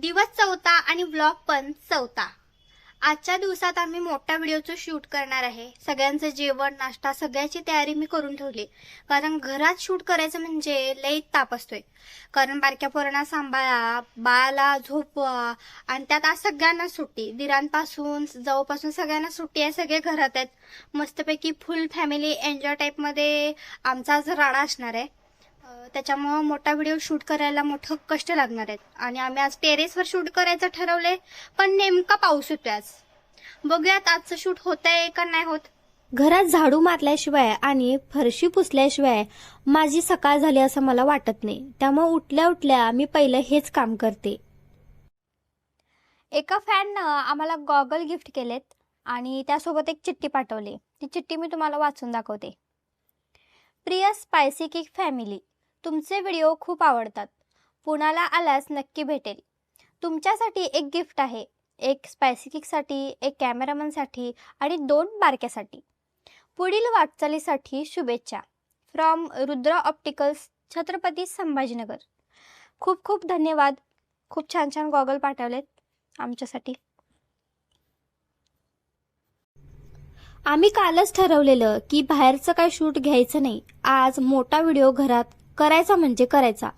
दिवस चौथा आणि व्लॉग पण चौथा. आजच्या दिवसात आम्ही मोठ्या व्हिडिओचं शूट करणार आहे. सगळ्यांचं जेवण नाश्ता सगळ्याची तयारी मी करून ठेवली. कारण घरात शूट करायचं म्हणजे लई ताप असतोय. कारण बारक्या पोरांना सांभाळा बाळाला झोपवा आणि त्यात आज सगळ्यांना सुट्टी. दिरांपासून जाऊपासून सगळ्यांना सुट्टी आहे सगळे घरात आहेत. मस्तपैकी फुल फॅमिली एन्जॉय टाईपमध्ये आमचा आज राडा असणार आहे. त्याच्यामुळं मोठा व्हिडिओ शूट करायला मोठं कष्ट लागणार आहेत. आणि आम्ही आज टेरेसवर शूट करायचं ठरवलंय पण नेमका पाऊस येतोय आज. बघूयात आजचं शूट होत आहे का नाही होत. घरात झाडू मारल्याशिवाय आणि फरशी पुसल्याशिवाय माझी सकाळ झाली असं मला वाटत नाही. त्यामुळे उठल्या उठल्या मी पहिलं हेच काम करते. एका फॅननं आम्हाला गॉगल गिफ्ट केलेत आणि त्यासोबत एक चिठ्ठी पाठवली. ती चिठ्ठी मी तुम्हाला वाचून दाखवते. प्रिय स्पायसी किक फॅमिली. तुमचे व्हिडिओ खूप आवडतात. पुण्याला आल्यास नक्की भेटेल. तुमच्यासाठी एक गिफ्ट आहे. एक स्पायसिकिकसाठी एक कॅमेरामनसाठी आणि दोन बारक्यासाठी. पुढील वाटचालीसाठी शुभेच्छा. From Rudra opticals Chhatrapati Sambhajinagar. खूप खूप धन्यवाद. खूप छान छान गॉगल पाठवलेत आमच्यासाठी. आम्ही कालच ठरवलेलं की बाहेरचं काय शूट घ्यायचं नाही. आज मोठा व्हिडिओ घरात करायचा म्हणजे करायचा.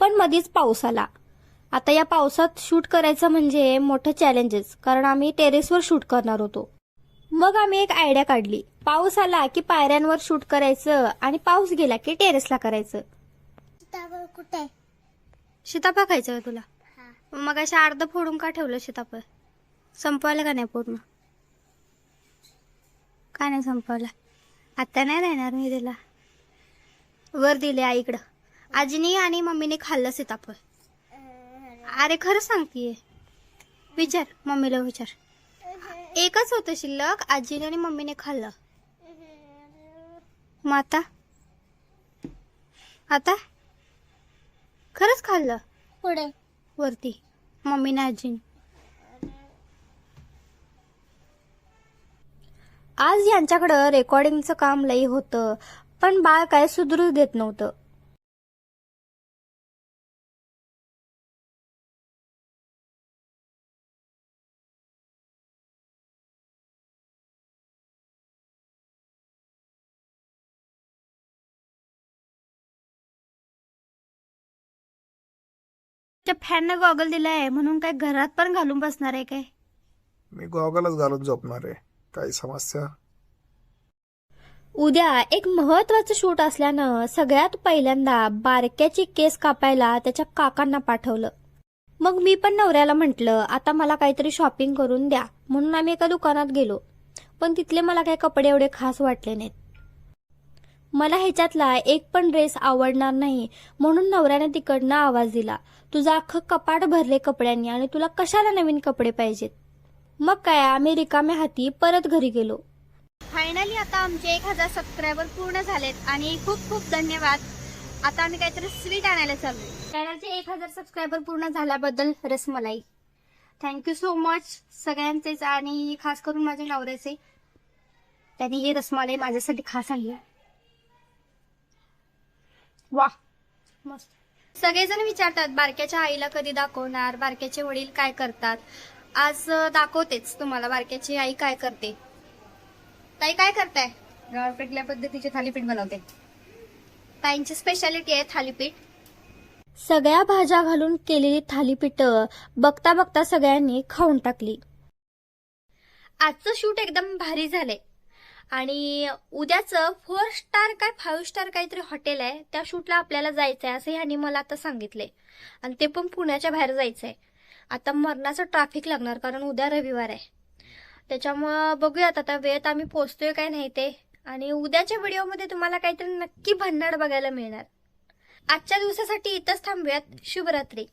पण मधीच पाऊस आला. आता या पावसात शूट करायचं म्हणजे मोठं चॅलेंजेस कारण आम्ही टेरेसवर शूट करणार होतो. मग आम्ही एक आयडिया काढली. पाऊस आला की पायऱ्यांवर शूट करायचं आणि पाऊस गेला की टेरेसला करायचं. कुठे? सीताफळ खायचं आहे तुला? मग अशा अर्ध फोडून का ठेवलं सीताफळ संपवायला का नाही पूर्ण काय नाही संपवलं आता नाही राहणार मी तिला. वर दिले आईकडं आजीने आणि मम्मीने खाल्लं सीताफळ. अरे खरं सांगतीये. विचार मम्मीला विचार. एकच होतं शिल्लक आजीने आणि मम्मीने खाल्लं. मग आता? आता? खरंच खाल्लं? पुढे. वरती. मम्मीने आजीने. आज यांच्याकडं रेकॉर्डिंगचं काम लई होतं. पण बाळ काय सुधरू देत नव्हतं. त्या फॅननं गॉगल दिलाय म्हणून काय घरात पण घालून बसणार आहे काय? मी गॉगलच घालून झोपणार आहे. काही समस्या? उद्या एक महत्वाचं शूट असल्यानं सगळ्यात पहिल्यांदा बारक्याची केस कापायला त्याच्या काकांना पाठवलं. मग मी पण नवऱ्याला म्हटलं आता मला काहीतरी शॉपिंग करून द्या. म्हणून आम्ही एका दुकानात गेलो. पण तिथले मला काही कपडे एवढे खास वाटले नाहीत. मला ह्याच्यातला एक पण ड्रेस आवडणार नाही म्हणून नवऱ्याने तिकडनं आवाज दिला तुझं अख्खं कपाट भरले कपड्यांनी आणि तुला कशाला नवीन कपडे पाहिजेत? मग काय आम्ही रिकाम्या हाती परत घरी गेलो. फायनली आता आमचे एक हजार सबस्क्रायबर पूर्ण झालेत आणि खूप खूप धन्यवाद. आता आम्ही काहीतरी स्वीट आणायला चाललो चॅनलचे एक हजार सबस्क्रायबर पूर्ण झाल्याबद्दल रसमलाई. थँक्यू सो मच सगळ्यांचेच आणि खास करून माझ्या नवऱ्याचे. त्यांनी हे रसमलाई माझ्यासाठी खास आणलं वा मस्त. सगळेजण विचारतात बारक्याच्या आईला कधी दाखवणार? बारक्याचे वडील काय करतात? आज दाखवतेच तुम्हाला बारक्याची आई काय करते. ताई काय करताय? गावपेटल्या पद्धतीचे थालीपीठ बनवते. ताईंची स्पेशालिटी आहे थालीपीठ. सगळ्या भाज्या घालून केलेली थालीपीठ बघता बघता सगळ्यांनी खाऊन टाकली. आजचं शूट एकदम भारी झालंय. आणि उद्याचं फोर स्टार काय फाईव्ह स्टार काहीतरी हॉटेल आहे त्या शूटला आपल्याला जायचंय असं ह्यांनी मला आता सांगितलंय. आणि ते पण पुण्याच्या बाहेर जायचंय. आता मरणाचं ट्रॅफिक लागणार कारण उद्या रविवार आहे. त्याच्यामुळं बघूयात आता वेळेत आम्ही पोचतोय काय नाही ते. आणि उद्याच्या व्हिडिओमध्ये तुम्हाला काहीतरी नक्की भन्नाड बघायला मिळणार. आजच्या दिवसासाठी इथंच थांबूयात. शुभरात्री.